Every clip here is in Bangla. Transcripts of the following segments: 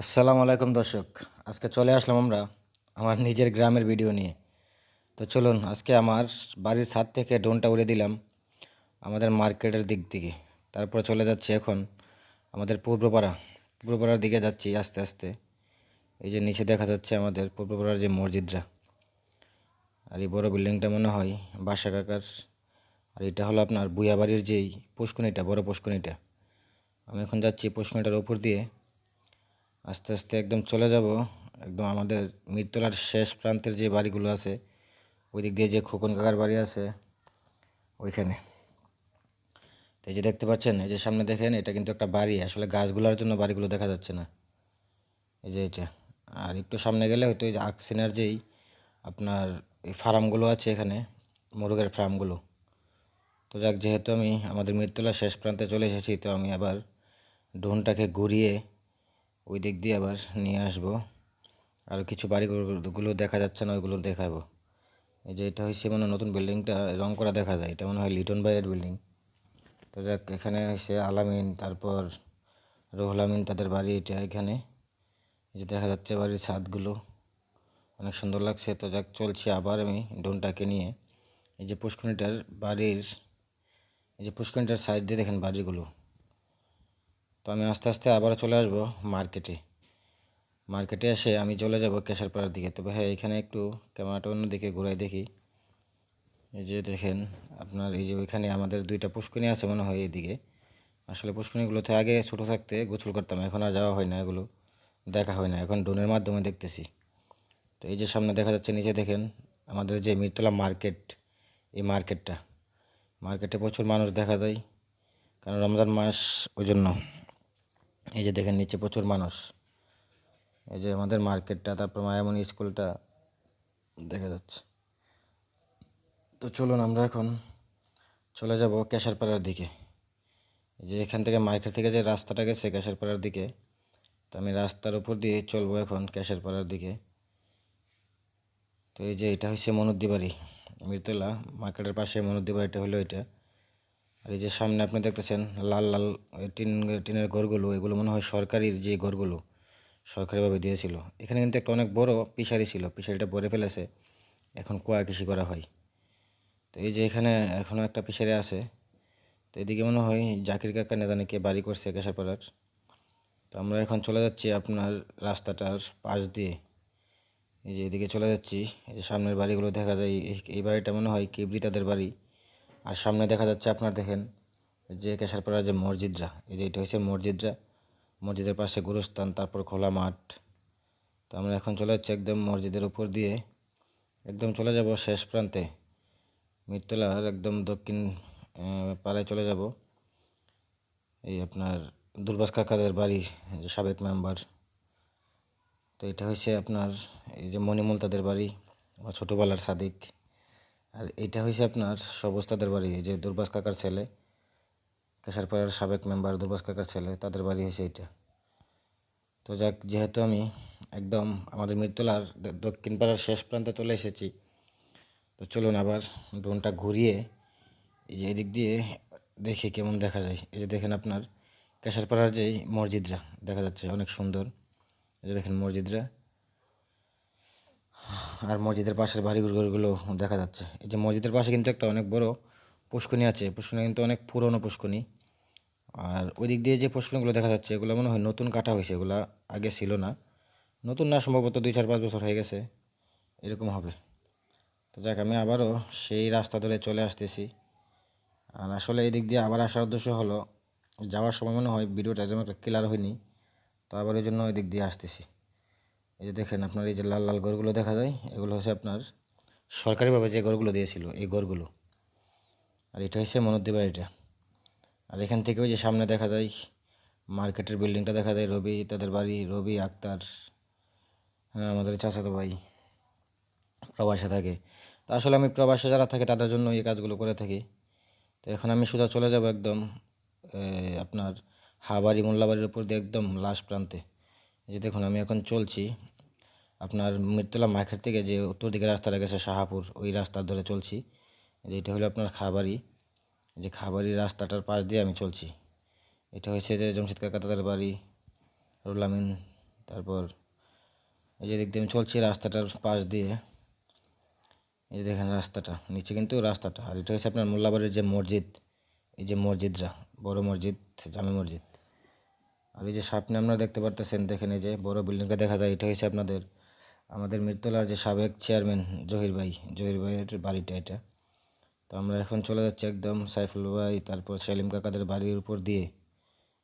আসসালামু আলাইকুম দর্শক। আজকে চলে আসলাম আমরা আমার নিজের গ্রামের ভিডিও নিয়ে। তো চলুন, আজকে আমার বাড়ির ছাদ থেকে ড্রোনটা উড়ে দিলাম আমাদের মার্কেটের দিক থেকে। তারপর চলে যাচ্ছি এখন আমাদের পূর্বপাড়া। পূর্বপাড়ার দিকে যাচ্ছি আস্তে আস্তে। এই যে নিচে দেখা যাচ্ছে আমাদের পূর্বপাড়ার যে মসজিদরা। আর এই বড় বিল্ডিংটা মনে হয় বাসা কাকার। আর এটা হলো আপনার বুয়াবাড়ির যেই পুষ্কনিটা বড় পুষ্কনিটা আমি এখন যাচ্ছি পুষ্কনিটার ওপর দিয়ে। আস্তে আস্তে একদম চলে যাব। একদম আমাদের মিরতলার শেষ প্রান্তের যে বাড়িগুলো আছে ওই দিক দিয়ে যে খোকন কাকার বাড়ি আছে, ওইখানে। তো এই যে দেখতে পাচ্ছেন, এই যে সামনে দেখেন, এটা কিন্তু একটা বাড়ি। আসলে গাছগুলোর জন্য বাড়িগুলো দেখা যাচ্ছে না। এই যে এটা। আর একটু সামনে গেলে হয়তো এই যে আকসিনার যেই আপনার এই ফার্মগুলো আছে এখানে, মুরগের ফার্মগুলো। তো যাক, যেহেতু আমি আমাদের মৃত্যুলার শেষ প্রান্তে চলে এসেছি, তো আমি আবার ড্রোনটাকে ঘুরিয়ে ওই দিক দিয়ে আবার নিয়ে আসব। আর কিছু বাড়িগুলো দেখা যাচ্ছে না, ওইগুলো দেখাবো। এই যে এটা হচ্ছে মানে নতুন বিল্ডিংটা, রং করা দেখা যায়। এটা মনে হয় লিটন ভাইয়ের বিল্ডিং। তো যাক, এখানে হচ্ছে আলামিন, তারপর রুহুল আমিন, তাদের বাড়ি এটা এখানে। এই যে দেখা যাচ্ছে বাড়ির ছাদগুলো। অনেক সুন্দর লাগছে। তো যাক, চলছে আবার আমি ডোনটাকে নিয়ে। এই যে পুষ্করিটার বাড়ির, এই যে পুষ্করিটার সাইড দিয়ে দেখেন বাড়িগুলো। তো আমি আস্তে আস্তে আবার চলে আসব মার্কেটে। মার্কেটে এসে আমি চলে যাব কেশারপাড়ার দিকে। তবে হ্যাঁ এখানে একটু ক্যামেরাটা অন্য দিকে ঘুরাই দেখি। এই যে দেখেন, আপনার এই যে ওইখানে আমাদের দুইটা পুষ্কনি আছে মনে হয় এইদিকে আসলে পুষ্কনিগুলোতে আগে ছোটো থাকতে গোসল করতাম, এখন আর যাওয়া হয় না এগুলো, দেখা হয় না। এখন ড্রোনের মাধ্যমে দেখতেছি। তো এই যে সামনে দেখা যাচ্ছে, নিচে দেখেন, আমাদের যে মিরতলা মার্কেট, এই মার্কেটটা। মার্কেটে প্রচুর মানুষ দেখা যায়, কারণ রমজান মাস ওই জন্য। এই যে দেখেন নিচে প্রচুর মানুষ। এই যে আমাদের মার্কেটটা, তারপর মায়ামণি স্কুলটা দেখা যাচ্ছে। তো চলুন আমরা এখন চলে যাব কেশারপাড়ার দিকে। যে এখান থেকে মার্কেট থেকে যে রাস্তাটা গেছে কেশারপাড়ার দিকে, তো আমি রাস্তার উপর দিয়ে চলবো এখন কেশারপাড়ার দিকে। তো এই যে এটা হচ্ছে মনুদ্দি বাড়ি মিরতলা মার্কেটের পাশে মনুদ্দি বাড়িটা হলো এটা। আর এই যে সামনে আপনি দেখতেছেন লাল লাল টিন, টিনের ঘরগুলো, এগুলো মনে হয় সরকারির যে ঘরগুলো সরকারিভাবে দিয়েছিল। এখানে কিন্তু একটা অনেক বড় পিসারি ছিল, পিসারিটা ভরে ফেলেছে। এখন কুয়া কৃষি করা হয়। তো এই যে এখানে এখনও একটা পিসারি আছে। তো এদিকে মনে হয় জাকির কাকা না জানি কে বাড়ি করছে কেশাপাড়ার। তো আমরা এখন চলে যাচ্ছি আপনার রাস্তাটার পাশ দিয়ে। এই যে এদিকে চলে যাচ্ছি, এই যে সামনের বাড়িগুলো দেখা যায় এই- বাড়িটা মনে হয় কিবরি তাদের বাড়ি। আর সামনে দেখা যাচ্ছে আপনার দেখেন যে কেশারপাড়ার যে মসজিদরা, এই যে এটা হচ্ছে মসজিদরা। মসজিদের পাশে গুরুস্থান, তারপর খোলা মাঠ। তো আমরা এখন চলে যাচ্ছি একদম মসজিদের উপর দিয়ে। একদম চলে যাব শেষ প্রান্তে। মিরতলার একদম দক্ষিণ পাড়ায় চলে যাব। এই আপনার দুর্বাস কাকাদের বাড়ি যে সাবেক মেম্বার। তো এটা হচ্ছে আপনার এই যে মণিমুল তাদের বাড়ি, আমার ছোটোবেলার সাদিক। আর এটা হয়েছে আপনার সবস্তাদের বাড়ি যে দুর্বাস কাকার ছেলে, কেশারপাড়ার সাবেক মেম্বার দুর্বাস কাকার ছেলে, তাদের বাড়ি হয়েছে এটা তো যাক, যেহেতু আমি একদম আমাদের মৃত্যুলার দক্ষিণ পাড়ার শেষ প্রান্তে চলে এসেছি, তো চলুন আবার ড্রোনটা ঘুরিয়ে এই যে এদিক দিয়ে দেখি কেমন দেখা যায়। এই যে দেখেন আপনার কেশারপাড়ার যেই মসজিদরা দেখা যাচ্ছে, অনেক সুন্দর। এই যে দেখেন মসজিদরা আর মসজিদের পাশের বাড়ি বাড়িঘরগুলো দেখা যাচ্ছে। এই যে মসজিদের পাশে কিন্তু একটা অনেক বড় পুষ্কনি আছে। পুষ্কনি কিন্তু অনেক পুরনো পুষ্কনি আর ওই দিক দিয়ে যে পুষ্কনিগুলো দেখা যাচ্ছে, এগুলো মনে হয় নতুন কাটা হয়েছে। এগুলো আগে ছিল না। নতুন না, সম্ভবত দুই চার পাঁচ বছর হয়ে গেছে। এরকম হবে। তো যাক, আমি আবারও সেই রাস্তা ধরে চলে আসতেছি। আর আসলে এই দিক দিয়ে আবার আসার উদ্দেশ্য হলো, যাওয়ার সময় মনে হয় ভিডিওটা যেমন একটা ক্লিয়ার হয়নি। তো আবার ওই জন্য ওই দিক দিয়ে আসতেছি। এই যে দেখেন আপনার এই যে লাল লাল গরুগুলো দেখা যায়, এগুলো হচ্ছে আপনার সরকারিভাবে যে গরুগুলো দিয়েছিল, এই গরুগুলো। আর এটা হচ্ছে মনোদ্দি বাড়িটা আর এখান থেকে ওই যে সামনে দেখা যায়, মার্কেটের বিল্ডিংটা দেখা যায়, রবি, তাদের বাড়ি, রবি, আক্তার হ্যাঁ আমাদের চাচাতো ভাই প্রবাসে থাকে। তো আসলে আমি প্রবাসে যারা থাকে, তাদের জন্য এই কাজগুলো করে থাকি। তো এখন আমি সোজা চলে যাব একদম আপনার হাবাড়ি, মোল্লাবাড়ির উপর দিয়ে একদম লাস্ট প্রান্তে। যে দেখুন, আমি এখন চলছি আপনার মৃত্যুলা মাখের থেকে যে উত্তর দিকে রাস্তাটা গেছে শাহাপুর, ওই রাস্তার ধরে চলছি। যে এটা হলো আপনার খাবারি। যে খাবারি রাস্তাটার পাশ দিয়ে আমি চলছি। এটা হয়েছে যে জমশেদ কাকা তাদের বাড়ি রুলামিন তারপর এই যে দিক দিয়ে আমি চলছি রাস্তাটার পাশ দিয়ে। এই যে দেখেন রাস্তাটা, নিচে কিন্তু রাস্তাটা। আর এটা হচ্ছে আপনার মোল্লাবাড়ির যে মসজিদ, এই যে মসজিদরা, বড় মসজিদ, জামে মসজিদ। আর এই যে সামনে আপনারা দেখতে পারতেছেন, দেখেন এই যে বড় বিল্ডিংটা দেখা যায়, এটা হয়েছে আপনাদের, আমাদের মৃত্যুলার যে সাবেক চেয়ারম্যান জহির ভাই, জহির ভাইয়ের বাড়িটা এটা। তো আমরা এখন চলে যাচ্ছি একদম সাইফুল ভাই, তারপর সেলিম কাকাদের বাড়ির উপর দিয়ে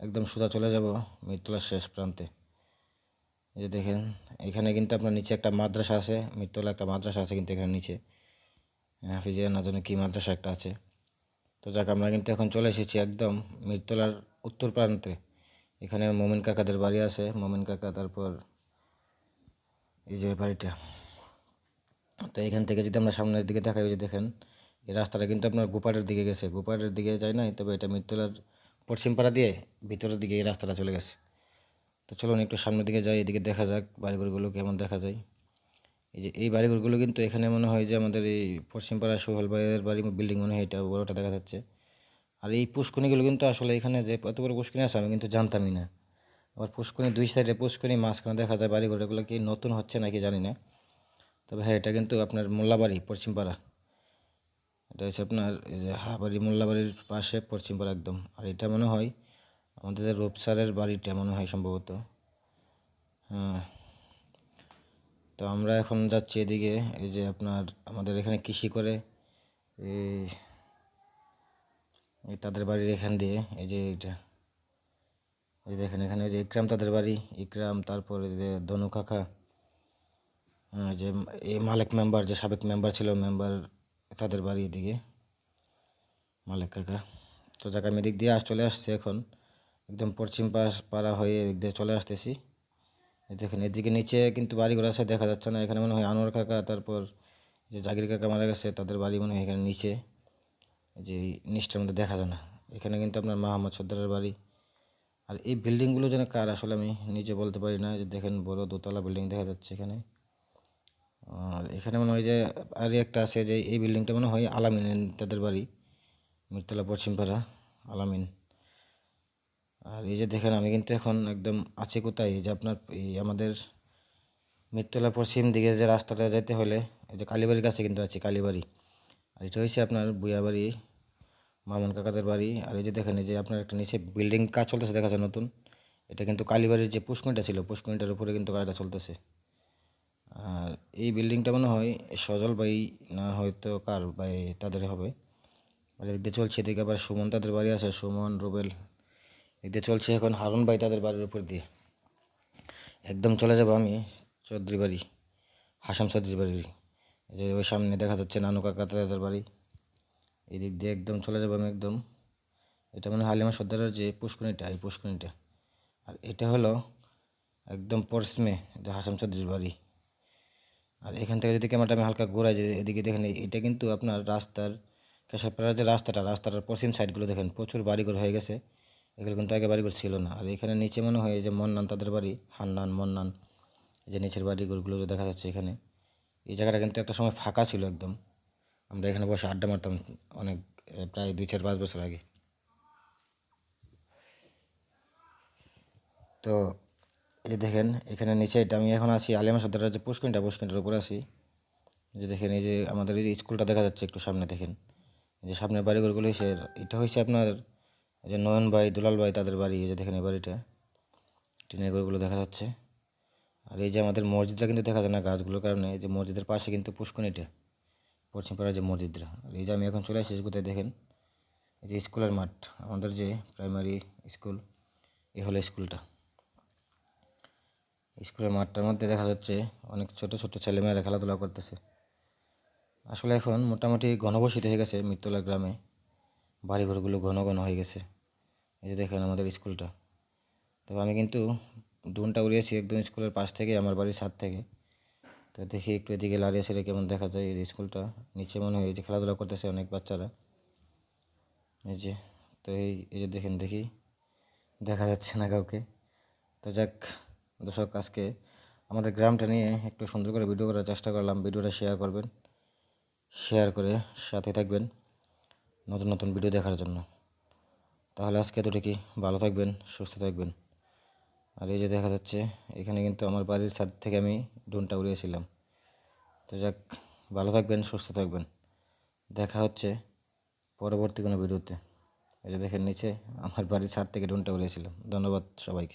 একদম সোজা চলে যাব মৃত্যুলার শেষ প্রান্তে। এই যে দেখেন, এখানে কিন্তু আপনার নিচে একটা মাদ্রাসা আছে মৃত্যুলা একটা মাদ্রাসা আছে কিন্তু এখানে নিচে। হাফিজিয়া না জানি কী মাদ্রাসা একটা আছে। তো যাক, আমরা কিন্তু এখন চলে এসেছি একদম মৃত্যুলার উত্তর প্রান্তে। এখানে মোমিন কাকাদের বাড়ি আছে। মোমিন কাকা, তারপর এই যে বাড়িটা। তো এখান থেকে যদি আমরা সামনের দিকে দেখাই যে দেখেন, এই রাস্তাটা কিন্তু আপনার গোপাটের দিকে গেছে। গোপাটের দিকে যায় নাই, তবে এটা মৃত্যুলার পশ্চিম পাড়া দিয়ে ভিতরের দিকে এই রাস্তাটা চলে গেছে। তো চলুন একটু সামনের দিকে যাই, এদিকে দেখা যাক বাড়িঘরগুলো কেমন দেখা যায়। এই যে এই বাড়িঘরগুলো কিন্তু এখানে মনে হয় যে আমাদের এই পশ্চিম পাড়া সোহেল ভাইয়ের বাড়ি, বিল্ডিং মনে হয় এটা বড়টা দেখা যাচ্ছে। আর এই পুষ্কনিগুলো কিন্তু আসলে এখানে যে এত বড় পুষ্কনি আছে, আমি কিন্তু জানতামই না। আবার পুষ্কনি দুই সাইডে পুষ্কনি মাঝখানে দেখা যায় বাড়িঘর, এগুলো কি নতুন হচ্ছে নাকি জানি না। তবে হ্যাঁ এটা কিন্তু আপনার মোল্লাবাড়ি, পশ্চিমপাড়া। এটা হচ্ছে আপনার এই যে হাবাড়ি মোল্লাবাড়ির পাশে, পশ্চিমপাড়া একদম। আর এটা মনে হয় আমাদের যে রূপসারের বাড়িটা মনে হয় সম্ভবত। হ্যাঁ। তো আমরা এখন যাচ্ছি এদিকে, এই যে আপনার আমাদের এখানে কৃষি করে, এই এই তাদের বাড়ির এখান দিয়ে, এই যে এইটা। এই যে দেখেন, এখানে যে ইকরাম তাদের বাড়ি, ইকরাম, তারপর এই যে ধনু কাকা যে এই মালিক মেম্বার, যে সাবেক মেম্বার ছিল, মেম্বার তাদের বাড়ি এদিকে, মালিক কাকা। তো যাকে, আমি এদিক দিয়ে আস, চলে আসছি এখন। একদম পশ্চিম পাশ পাড়া হয়ে এদিক দিয়ে চলে আসতেছি। দেখেন, এদিকে নিচে কিন্তু বাড়ি বাড়িঘর আছে, দেখা যাচ্ছে না। এখানে মনে হয় আনোয়ার কাকা, তারপর যে জাগির কাকা মারা গেছে, তাদের বাড়ি মনে হয় এখানে নিচে। যে নিচটার মধ্যে দেখা যায় না। এখানে কিন্তু আপনার মাহমদ সর্দারের বাড়ি। আর এই বিল্ডিংগুলো যেন কার আসলে আমি নিজে বলতে পারি না। যে দেখেন বড় দোতলা বিল্ডিং দেখা যাচ্ছে এখানে। আর এখানে মনে হয় যে আর একটা আছে যে এই বিল্ডিংটা মনে হয় আলামিন তাদের বাড়ি, মিরতলা পশ্চিমপাড়া, আলামিন। আর এই যে দেখেন আমি কিন্তু এখন একদম আছি কোথায়? যে আপনার এই আমাদের মিরতলা পশ্চিম দিকে যে রাস্তাটা যেতে হলে, এই যে কালীবাড়ির কাছে কিন্তু আছে, কালীবাড়ি। আর এটা হয়েছে আপনার বুয়াবাড়ি মামুন কাকাদের বাড়ি। আর এই যে দেখেন যে আপনার একটা নিচে বিল্ডিং কাজ চলতেছে, দেখা যায় নতুন। এটা কিন্তু কালীবাড়ির যে পুষ্করিটা ছিল পুষ্করিটার উপরে কিন্তু কাজটা চলতেছে। আর এই বিল্ডিংটা মনে হয় সজল বাই না হয়তো কার বাই তাদের হবে। আর এদিকে চলছে, এদিকে আবার সুমন তাদের বাড়ি আছে, সুমন, রুবেল। এদিকে চলছে এখন হারুন ভাই তাদের বাড়ির উপর দিয়ে। একদম চলে যাব আমি চৌধুরী বাড়ি হাসাম চৌধুরী বাড়ি এই যে ওই সামনে দেখা যাচ্ছে নানু কাকা তাদের বাড়ি। এই দিক দিয়ে একদম চলে যাব আমি একদম। এটা মানে হালিমা সর্দারের যে পুষ্করিটা এই পুষ্করিটা আর এটা হলো একদম পরসমে যে হাসাম চৌধুরীর বাড়ি। আর এখান থেকে যদি ক্যামেরাটা আমি হালকা ঘোরাই, যে এদিকে দেখেন, এটা কিন্তু আপনার রাস্তার, কেশবপাড়ার যে রাস্তাটা, রাস্তাটার পশ্চিম সাইডগুলো দেখেন, প্রচুর বাড়িঘর হয়ে গেছে। এগুলো কিন্তু আগে বাড়িঘর ছিল না। আর এখানে নিচে মনে হয় যে মন্নান তাদের বাড়ি, হান্নান, মন্নান যে নিচের বাড়িঘরগুলো দেখা যাচ্ছে এখানে। এই জায়গাটা কিন্তু একটা সময় ফাঁকা ছিল একদম। আমরা এখানে বসে আড্ডা মারতাম অনেক প্রায় দুই চার পাঁচ বছর আগে। তো এই যে দেখেন, এখানে নিচে এটা আমি এখন আছি, আলিমা সর্দারের যে পুষ্কিনটা পুষ্কিনটার উপরে এই যে দেখেন, এই যে আমাদের এই স্কুলটা দেখা যাচ্ছে একটু সামনে দেখেন। যে সামনের বাড়িঘরগুলো হয়েছে এটা হয়েছে আপনার যে নয়ন ভাই দুলাল ভাই তাদের বাড়ি, এই যে দেখেন এই বাড়িটা। টিনের ঘরগুলো দেখা যাচ্ছে। আর এই যে আমাদের মসজিদটা কিন্তু দেখা যায় না গাছগুলোর কারণে, এই যে মসজিদের পাশে কিন্তু পুষ্কনিটা পশ্চিম পাড়ার যে মসজিদরা আর এই যে আমি এখন চলে আসছি কোথায় দেখেন? এই যে স্কুলের মাঠ, আমাদের যে প্রাইমারি স্কুল, এই হলো স্কুলটা। স্কুলের মাঠটার মধ্যে দেখা যাচ্ছে অনেক ছোট ছোট ছেলেমেয়েরা খেলাধুলা করতেছে। আসলে এখন মোটামুটি ঘনবসিত হয়ে গেছে মৃত্যুলা গ্রামে। বাড়িঘরগুলো ঘন ঘন হয়ে গেছে। এই যে দেখেন আমাদের স্কুলটা। তবে আমি কিন্তু ড্রোনটা উড়িয়েছি একদম স্কুলের পাশ থেকে, আমার বাড়ির ছাদ থেকে। তো দেখি একটু এদিকে লাড়িয়ে ছেড়ে কেমন দেখা যায় এই স্কুলটা। নিচে মনে হয় যে খেলাধুলা করতেছে অনেক বাচ্চারা। এই যে, তো এই এই যে দেখেন দেখি, দেখা যাচ্ছে না কাউকে। তো যাক, দর্শক, আজকে আমাদের গ্রামটা নিয়ে একটু সুন্দর করে ভিডিও করার চেষ্টা করলাম। ভিডিওটা শেয়ার করবেন শেয়ার করে সাথে থাকবেন নতুন নতুন ভিডিও দেখার জন্য। তাহলে আজকে এতটুকুই। ভালো থাকবেন, সুস্থ থাকবেন। আর এই যে দেখা যাচ্ছে, এখানে কিন্তু আমার বাড়ির ছাদ থেকে আমি ডোনটা উড়িয়েছিলাম। তো যাক, ভালো থাকবেন, সুস্থ থাকবেন। দেখা হচ্ছে পরবর্তী কোনো ভিডিওতে। এই যে দেখেন, নিচে আমার বাড়ির ছাদ থেকে ড্রোনটা উড়িয়েছিলাম। ধন্যবাদ সবাইকে।